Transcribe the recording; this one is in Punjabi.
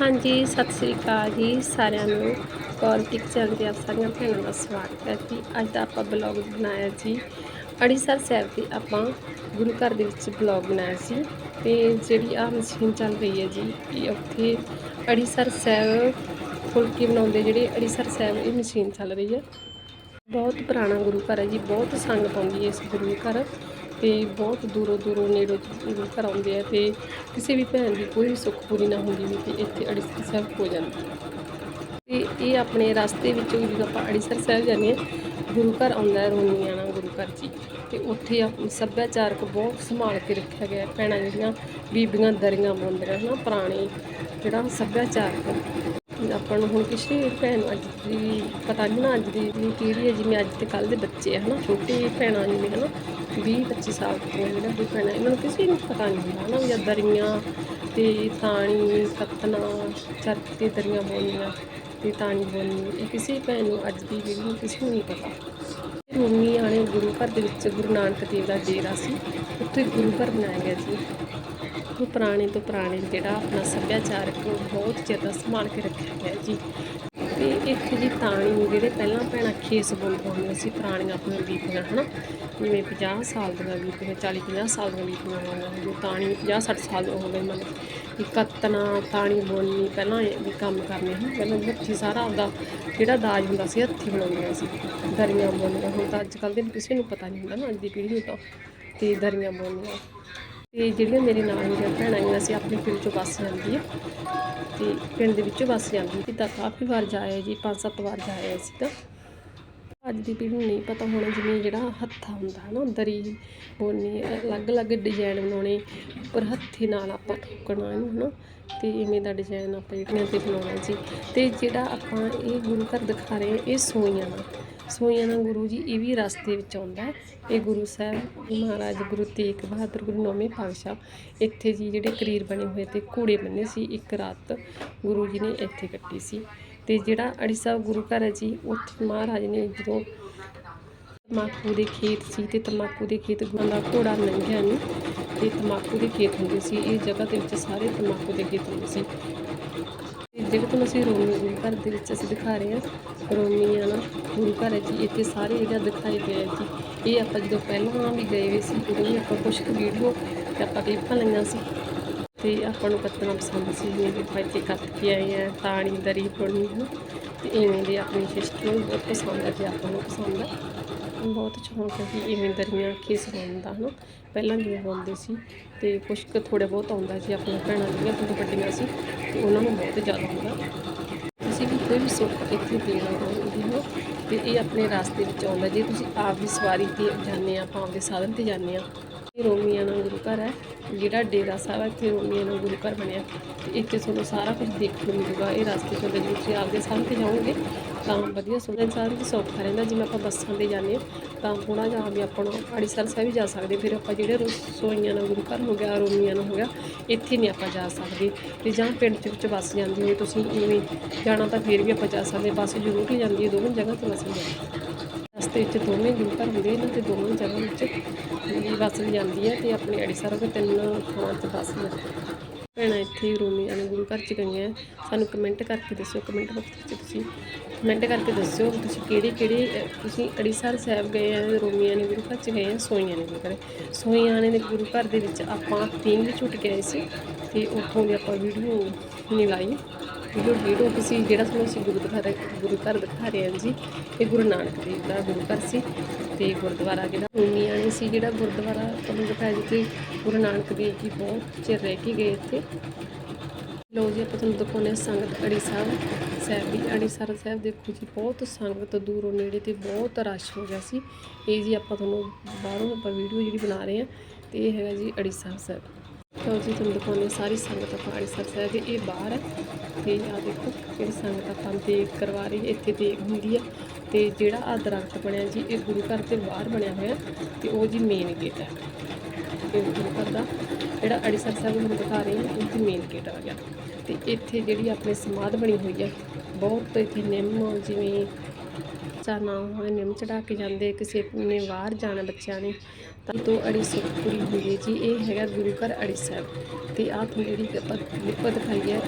ਹਾਂਜੀ, ਸਤਿ ਸ੍ਰੀ ਅਕਾਲ ਜੀ ਸਾਰਿਆਂ ਨੂੰ। ਕੌਰਟਿਕ ਚੈਨਲ ਤੇ ਆਪ ਸਾਰੀਆਂ ਭੈਣਾਂ ਦਾ ਸਵਾਗਤ ਹੈ ਜੀ। ਅੱਜ ਦਾ ਆਪਾਂ ਬਲੌਗ ਬਣਾਇਆ ਜੀ। ਅੜੀਸਰ ਸਾਹਿਬ ਤੇ ਆਪਾਂ ਗੁਰੂ ਘਰ ਦੇ ਵਿੱਚ ਬਲੌਗ ਬਣਾਇਆ ਸੀ ਤੇ ਜਿਹੜੀ ਆ ਮਸ਼ੀਨ ਚੱਲ ਰਹੀ ਹੈ ਜੀ, ਇਹ ਉੱਥੇ ਅੜੀਸਰ ਸਾਹਿਬ ਫੁਲਕੇ ਬਣਾਉਂਦੇ, ਜਿਹੜੇ ਅੜੀਸਰ ਸਾਹਿਬ ਇਹ ਮਸ਼ੀਨ ਚੱਲ ਰਹੀ ਹੈ। ਬਹੁਤ ਪੁਰਾਣਾ ਗੁਰੂ ਘਰ ਹੈ ਜੀ, ਬਹੁਤ ਸੰਗਤ ਪਾਉਂਦੀ ਹੈ ਇਸ ਗੁਰੂ ਘਰ ਤੇ ਬਹੁਤ ਦੂਰੋਂ ਦੂਰੋਂ ਨੇੜੋਂ ਗੁਰੂ ਘਰ ਆਉਂਦੇ ਆ ਤੇ ਕਿਸੇ ਵੀ ਭੈਣ ਦੀ ਕੋਈ ਵੀ ਸੁੱਖ ਪੂਰੀ ਨਾ ਹੁੰਦੀ ਵੀ ਤੇ ਇੱਥੇ ਅੜੀਸਰ ਸਾਹਿਬ ਹੋ ਜਾਂਦੀ ਹੈ ਤੇ ਇਹ ਆਪਣੇ ਰਸਤੇ ਵਿੱਚ ਜਦੋਂ ਆਪਾਂ ਅੜੀਸਰ ਸਾਹਿਬ ਜਾਂਦੇ ਹਾਂ ਗੁਰੂ ਘਰ ਆਉਂਦਾ ਹੈ ਰੋਨੀਆਣਾ ਗੁਰੂ ਘਰ ਜੀ ਤੇ ਉੱਥੇ ਆਪਣੀ ਸੱਭਿਆਚਾਰਕ ਬਹੁਤ ਸੰਭਾਲ ਕੇ ਰੱਖਿਆ ਗਿਆ ਭੈਣਾਂ ਜਿਹੜੀਆਂ ਬੀਬੀਆਂ ਦਰੀਆਂ ਬੁਣਦੀਆਂ ਹਨਾ, ਪੁਰਾਣੇ ਜਿਹੜਾ ਸੱਭਿਆਚਾਰਕ ਆਪਾਂ ਨੂੰ ਹੁਣ ਕਿਸੇ ਭੈਣ ਨੂੰ ਅੱਜ ਦੀ, ਪਤਾ ਨਹੀਂ ਨਾ ਅੱਜ ਦੀ ਵੀ ਕਿਹੜੀ ਹੈ, ਜਿਵੇਂ ਅੱਜ ਤੇ ਕੱਲ ਦੇ ਬੱਚੇ ਆ, ਹਨਾ? ਛੋਟੇ ਭੈਣਾਂ ਜਿਵੇਂ, ਹਨਾ? 20 25 ਸਾਲ ਦੀਆਂ ਜਿਹੜਾ ਵੀ ਭੈਣਾਂ, ਇਹਨਾਂ ਨੂੰ ਕਿਸੇ ਨੂੰ ਪਤਾ ਨਹੀਂ ਹੁੰਦਾ, ਹਨਾ? ਜਾਂ ਦਰੀਆਂ ਤੇ ਤਾਣੀ ਕੱਤਣਾ ਛੱਤ ਤੇ ਦਰੀਆਂ ਬੋਲੀਆਂ ਤੇ ਤਾਣੀ ਬੁਣਨੀ ਇਹ ਕਿਸੇ ਭੈਣ ਨੂੰ ਅੱਜ ਦੀ ਜਿਹੜੀ ਕਿਸੇ ਨੂੰ ਨਹੀਂ ਪਤਾ। ਰੂਮੀ ਆਣੇ ਗੁਰੂ ਘਰ ਦੇ ਵਿੱਚ ਗੁਰੂ ਨਾਨਕ ਦੇਵ ਦਾ ਡੇਰਾ ਸੀ, ਉੱਥੇ ਗੁਰੂ ਘਰ ਬਣਾਇਆ ਗਿਆ ਸੀ। ਉਹ ਪੁਰਾਣੇ ਤੋਂ ਪੁਰਾਣੇ ਜਿਹੜਾ ਆਪਣਾ ਸੱਭਿਆਚਾਰਕ ਬਹੁਤ ਜ਼ਿਆਦਾ ਸੰਭਾਲ ਕੇ ਰੱਖਿਆ ਗਿਆ ਜੀ। ਤੇ ਇੱਥੇ ਜੀ ਤਾਣੀ ਜਿਹੜੇ ਪਹਿਲਾਂ ਭੈਣਾਂ ਖੇਸ ਬੁਣ ਹੁੰਦੀਆਂ ਸੀ, ਪੁਰਾਣੀਆਂ ਆਪਣੀਆਂ ਬੀਬੀਆਂ, ਹਨਾ? ਜਿਵੇਂ 50 ਸਾਲ ਦੀਆਂ ਬੀਬੀਆਂ 40 50 ਸਾਲ ਦੀਆਂ ਬੀਬੀਆਂ ਹੋਣਗੀਆਂ ਹੁਣ ਤਾਣੀ 50 60 ਸਾਲ ਦੀਆਂ ਹੋ ਗਏ ਮਤਲਬ ਵੀ ਕੱਤਣਾ, ਤਾਣੀ ਬੁਣਨੀ, ਪਹਿਲਾਂ ਵੀ ਕੰਮ ਕਰਨੇ, ਹਨ? ਪਹਿਲਾਂ ਹੱਥੀ ਸਾਰਾ ਆਪਦਾ ਜਿਹੜਾ ਦਾਜ ਹੁੰਦਾ ਸੀ, ਹੱਥੀ ਬਣਾਉਂਦੀਆਂ ਸੀ ਦਰੀਆਂ ਬੁਣਨੀਆਂ, ਹੁਣ ਤਾਂ ਅੱਜ ਕੱਲ੍ਹ ਦੇ ਕਿਸੇ ਨੂੰ ਪਤਾ ਨਹੀਂ ਹੁੰਦਾ ਨਾ, ਅੱਜ ਦੀ ਪੀੜ੍ਹੀ ਨੂੰ ਤਾਂ। ਤੇ ਦਰੀਆਂ ਬੁਣਨੀਆਂ। ਤੇ ਜਿਹੜੀਆਂ ਮੇਰੇ ਨਾਲ ਮੇਰੀਆਂ ਭੈਣਾਂ ਆਈਆਂ ਸੀ ਆਪਣੇ ਪਿੰਡ ਚੋਂ ਬੱਸ ਜਾਂਦੀ ਹੈ ਤੇ ਪਿੰਡ ਦੇ ਵਿੱਚੋਂ ਬੱਸ ਜਾਂਦੀ ਸੀ ਤਾਂ ਕਾਫੀ ਵਾਰ ਜਾਇਆ ਜੀ, ਪੰਜ ਸੱਤ ਵਾਰ ਜਾਇਆ ਸੀ ਤਾਂ। ਅੱਜ ਦੀ ਪੀੜ੍ਹੀ ਨੂੰ ਨਹੀਂ ਪਤਾ ਹੋਣਾ ਜਿਵੇਂ ਜਿਹੜਾ ਹੱਥਾ ਹੁੰਦਾ ਹੈ ਨਾ ਦਰੀ ਬੋਨੀ ਅਲੱਗ-ਅਲੱਗ ਡਿਜ਼ਾਈਨ ਬਣਾਉਣੇ, ਉੱਪਰ ਹੱਥੀ ਨਾਲ ਆਪਾਂ ਠੋਕਣਾ ਇਹਨੂੰ ਹਨਾ, ਤੇ ਇਵੇਂ ਦਾ ਡਿਜ਼ਾਈਨ ਆਪਾਂ ਜਿਹੜੀਆਂ ਤੇ ਬਣਾਉਣਾ ਜੀ ਤੇ ਜਿਹੜਾ ਆਪਾਂ ਇਹ ਗੁਰੂ ਘਰ ਦਿਖਾ ਰਹੇ ਹਾਂ, ਇਹ ਸੋਈਆਂ ਨਾਲ ਸੋਈਆਂ ਦਾ ਗੁਰੂ ਜੀ ਇਹ ਵੀ ਰਸਤੇ ਵਿੱਚ ਆਉਂਦਾ ਹੈ। ਇਹ ਗੁਰੂ ਸਾਹਿਬ ਮਹਾਰਾਜ, ਗੁਰੂ ਤੇਗ ਬਹਾਦਰ, ਗੁਰੂ ਨੌਵੇਂ ਪਾਤਸ਼ਾਹ ਇੱਥੇ ਜੀ ਜਿਹੜੇ ਕਰੀਰ ਬਣੇ ਹੋਏ ਤੇ ਘੋੜੇ ਬੰਨੇ ਸੀ, ਇੱਕ ਰਾਤ ਗੁਰੂ ਜੀ ਨੇ ਇੱਥੇ ਕੱਟੀ ਸੀ। ਤੇ ਜਿਹੜਾ ਅੜੀ ਸਾਹਿਬ ਗੁਰੂ ਘਰ ਹੈ ਜੀ, ਉੱਥੇ ਮਹਾਰਾਜ ਨੇ ਜਦੋਂ ਤਮਾਕੂ ਦੇ ਖੇਤ ਸੀ ਤੇ ਤਮਾਕੂ ਦੇ ਖੇਤ ਗੁਰਾਂ ਘੋੜਾ ਲੰਘਿਆ ਨਹੀਂ ਤੇ ਤਮਾਕੂ ਦੇ ਖੇਤ ਹੁੰਦੇ ਸੀ। ਇਹ ਜਗ੍ਹਾ ਦੇ ਵਿੱਚ ਸਾਰੇ ਤਮਾਕੂ ਦੇ ਖੇਤ ਹੁੰਦੇ ਸੀ। ਤੇ ਜਿਹੜੇ ਤੁਹਾਨੂੰ ਅਸੀਂ ਰੋਮੀ ਗੁਰੂ ਘਰ ਦੇ ਵਿੱਚ ਅਸੀਂ ਦਿਖਾ ਰਹੇ ਹਾਂ। ਰੋਮੀ ਆ ਨਾ, ਗੁਰੂ ਘਰ ਹੈ ਜੀ, ਇੱਥੇ ਸਾਰੇ ਜਿਹੜਾ ਦਿਖਾਈ ਦੇ ਜੀ। ਇਹ ਆਪਾਂ ਜਦੋਂ ਪਹਿਲਾਂ ਵੀ ਗਏ ਹੋਏ ਸੀ, ਉਦੋਂ ਵੀ ਆਪਾਂ ਕੁਝ ਕੁ ਵੀਡੀਓ ਤੇ ਆਪਾਂ ਕਲਿੱਪਾਂ ਲਈਆਂ ਸੀ। ਤੇ ਆਪਾਂ ਨੂੰ ਕੱਤਣਾ ਪਸੰਦ ਸੀ ਜਿਵੇਂ ਕਿ ਆਪਾਂ ਇੱਥੇ ਕੱਤ ਕੇ ਆਏ ਆ, ਤਾਣੀ, ਦਰੀ ਪੁੜਨੀ ਹੈ ਤੇ ਇਵੇਂ ਦੇ ਆਪਣੀ ਸਿਸਟਰ ਨੂੰ ਬਹੁਤ ਪਸੰਦ ਹੈ ਤੇ ਆਪਾਂ ਨੂੰ ਪਸੰਦ ਹੈ ਬਹੁਤ ਸ਼ੌਂਕ ਹੈ ਕਿ ਇਵੇਂ ਦਰੀਆਂ ਖੇਸ ਬਣਨ ਦਾ, ਹਨਾ। ਪਹਿਲਾਂ ਜਿਵੇਂ ਬੁਣਦੇ ਸੀ ਤੇ ਕੁਛ ਕੁ ਥੋੜ੍ਹਾ ਬਹੁਤ ਆਉਂਦਾ ਸੀ, ਆਪਣੀਆਂ ਭੈਣਾਂ ਦੀਆਂ ਥੋੜ੍ਹੀਆਂ ਵੱਡੀਆਂ ਸੀ ਤੇ ਉਹਨਾਂ ਨੂੰ ਬਹੁਤ ਜ਼ਿਆਦਾ ਆਉਂਦਾ। ਤੁਸੀਂ ਵੀ ਕੋਈ ਵੀ ਸੁੱਖ ਇੱਥੇ ਦੇਣਾ ਹੋਵੇ ਹੋ ਤੇ ਇਹ ਆਪਣੇ ਰਸਤੇ ਵਿੱਚ ਆਉਂਦਾ, ਜੇ ਤੁਸੀਂ ਆਪ ਦੀ ਸਵਾਰੀ ਤੇ ਜਾਂਦੇ ਆ, ਆਪਾਂ ਆਪਦੇ ਸਾਧਨ ਤੇ ਜਾਂਦੇ ਆ ਇਹ ਰੋਮੀਆਣਾ ਗੁਰੂ ਘਰ ਹੈ ਜਿਹੜਾ ਡੇਰਾ ਸਾਹਿਬ ਹੈ ਇੱਥੇ ਰੋਮੀਆਣਾ ਗੁਰੂ ਘਰ ਬਣਿਆ। ਤੇ ਇੱਥੇ ਤੁਹਾਨੂੰ ਸਾਰਾ ਕੁਝ ਦੇਖਣ ਨੂੰ ਮਿਲੂਗਾ, ਇਹ ਰਸਤੇ ਤੋਂ ਜੇ ਤੁਸੀਂ ਆਪਦੇ ਸਾਹਮਣੇ ਤੇ ਜਾਓਗੇ, ਤਾਂ ਵਧੀਆ ਸੁਣਦਾ ਇਨਸਾਨ ਤੇ ਸੌਖਾ ਰਹਿੰਦਾ, ਜਿਵੇਂ ਆਪਾਂ ਬੱਸਾਂ ਤੇ ਜਾਂਦੇ ਹਾਂ, ਤਾਂ ਥੋੜਾ ਜਿਹਾ ਵੀ ਆਪਾਂ ਨੂੰ ਅੜੀਸਰ ਸਾਹਿਬ ਵੀ ਜਾ ਸਕਦੇ, ਫਿਰ ਆਪਾਂ ਜਿਹੜੇ ਰਸੋਈਆਂ ਨਾਲ ਗੁਰੂ ਘਰ ਹੋ ਗਿਆ, ਰੋਮੀਆਂ ਨਾਲ ਹੋ ਗਿਆ, ਇੱਥੇ ਨਹੀਂ ਆਪਾਂ ਜਾ ਸਕਦੇ। ਤੇ ਜਾਂ ਪਿੰਡ ਦੇ ਵਿੱਚ ਬੱਸ ਜਾਂਦੀ ਹੋਵੇ, ਤੁਸੀਂ ਇਵੇਂ ਜਾਣਾ ਤਾਂ ਫਿਰ ਵੀ ਆਪਾਂ ਜਾ ਸਕਦੇ, ਬੱਸ ਜ਼ਰੂਰ ਹੀ ਜਾਂਦੀ ਹੈ, ਦੋਵੇਂ ਜਗ੍ਹਾ 'ਤੇ ਬੱਸ ਜਾਂਦੀ ਹੈ ਇੱਥੇ ਦੋਵੇਂ ਗੁਰੂ ਘਰ ਹੁੰਦੇ ਨੇ ਤੇ ਦੋਵੇਂ ਜਗ੍ਹਾ ਵਿੱਚ ਬੱਸ ਵੀ ਜਾਂਦੀ ਹੈ ਤੇ ਆਪਣੇ ਅੜੀਸਰ ਦੇ ਤਿੰਨ ਥਾਵਾਂ 'ਤੇ ਬੱਸ ਭੈਣਾਂ ਇੱਥੇ ਰੋਮੀ ਵਾਲੇ ਗੁਰੂ ਘਰ ਚ ਗਈਆਂ। ਸਾਨੂੰ ਕਮੈਂਟ ਕਰਕੇ ਦੱਸਿਓ ਕਮੈਂਟ ਬਾਕਸ ਵਿੱਚ ਤੁਸੀਂ ਕਮੈਂਟ ਕਰਕੇ ਦੱਸਿਓ ਤੁਸੀਂ ਕਿਹੜੇ ਕਿਹੜੇ ਤੁਸੀਂ ਅੜੀਸਰ ਸਾਹਿਬ ਗਏ ਆ ਰੋਮੀਆਂ ਨੇ ਗੁਰੂ ਘਰ ਚ ਗਏ ਆ, ਸੋਈਆਂ ਨੇ ਗੁਰੂ ਘਰ। ਸੋਈਆਂ ਨੇ ਗੁਰੂ ਘਰ ਦੇ ਵਿੱਚ ਆਪਾਂ ਤਿੰਨ ਵੀ ਕੇ ਆਏ ਸੀ ਤੇ ਉੱਥੋਂ ਦੀ ਆਪਾਂ ਵੀਡੀਓ ਨਹੀਂ ਲਾਈ ਵੀਡੀਓ ਵੀਡੀਓ ਤੁਸੀਂ ਜਿਹੜਾ ਤੁਹਾਨੂੰ ਅਸੀਂ ਗੁਰੂ ਦਿਖਾ ਗੁਰੂ ਘਰ ਦਿਖਾ ਰਹੇ ਹਾਂ ਜੀ, ਇਹ ਗੁਰੂ ਨਾਨਕ ਦੇਵ ਦਾ ਗੁਰੂ ਘਰ ਸੀ ਤੇ ਗੁਰਦੁਆਰਾ ਜਿਹੜਾ ਰੂਮੀਆਂ ਸੀ, ਜਿਹੜਾ ਗੁਰਦੁਆਰਾ ਤੁਹਾਨੂੰ ਦਿਖਾਇਆ ਜਿੱਥੇ ਗੁਰੂ ਨਾਨਕ ਦੇਵ ਜੀ ਬਹੁਤ ਚਿਰ ਰਹਿ ਕੇ ਗਏ ਇੱਥੇ। ਲੋ ਜੀ, ਆਪਾਂ ਤੁਹਾਨੂੰ ਦਿਖਾਉਂਦੇ ਹਾਂ ਸੰਗਤ ਅੜੀ ਸਾਹਿਬ ਸਾਹਿਬ ਦੀ ਅੜੀਸਰ ਸਾਹਿਬ ਦੇਖੋ ਜੀ, ਬਹੁਤ ਸੰਗਤ ਦੂਰੋਂ ਨੇੜੇ ਤੇ ਬਹੁਤ ਰਸ਼ ਹੋ ਗਿਆ ਸੀ। ਇਹ ਜੀ ਆਪਾਂ ਤੁਹਾਨੂੰ ਬਾਹਰੋਂ ਆਪਾਂ ਵੀਡੀਓ ਜਿਹੜੀ ਬਣਾ ਰਹੇ ਹਾਂ, ਤੇ ਇਹ ਹੈਗਾ ਜੀ ਅੜੀਸਰ ਸਾਹਿਬ। ਤਾਂ ਜੀ ਤੁਹਾਨੂੰ ਦਿਖਾਉਂਦੇ ਹਾਂ ਸਾਰੀ ਸੰਗਤ ਆਪਾਂ ਅੜੀਸਰ ਸਾਹਿਬ ਦੀ। ਇਹ ਬਾਹਰ ਹੈ। ਤੇ ਆ ਦੇਖੋ ਕਿਹੜੀ ਸੰਗਤ ਆਪਾਂ ਦੇਖ ਕਰਵਾ ਰਹੀ ਇੱਥੇ ਦੇਖ ਹੁੰਦੀ ਆ। ਤੇ ਜਿਹੜਾ ਆ ਦਰਖਤ ਬਣਿਆ ਜੀ, ਇਹ ਗੁਰੂ ਘਰ ਦੇ ਬਾਹਰ ਬਣਿਆ ਹੋਇਆ। ਤੇ ਉਹ ਜੀ ਮੇਨ ਗੇਟ ਹੈ। ਇਹ ਗੁਰੂ ਘਰ ਦਾ ਜਿਹੜਾ ਅੜੀਸਰ ਸਾਹਿਬ ਨੂੰ ਦਿਖਾ ਰਹੇ ਹਾਂ ਉਹਦੀ ਮੇਨ ਗੇਟ ਆ ਗਿਆ। ਤੇ ਇੱਥੇ ਜਿਹੜੀ ਆਪਣੇ ਸਮਾਧ ਬਣੀ ਹੋਈ ਹੈ ਬਹੁਤ ਇੱਥੇ ਨਿੰਮ ਜਿਵੇਂ ਚਾਨਾ ਹੋਏ ਨਿੰਮ ਚੜਾ ਕੇ ਜਾਂਦੇ, ਕਿਸੇ ਨੇ ਬਾਹਰ ਜਾਣਾ ਬੱਚਿਆਂ ਨੇ। ਤਾਂ ਤੋਂ ਅੜੀ ਸੁੱਖ ਪੂਰੀ ਹੁੰਦੀ ਜੀ, ਇਹ ਹੈਗਾ ਗੁਰੂ ਘਰ ਅੜੀ ਸਾਹਿਬ ਤੇ ਆਹ ਤੁਹਾਨੂੰ ਜਿਹੜੀ ਆਪਾਂ ਲਿਪ ਦਿਖਾਈ ਹੈ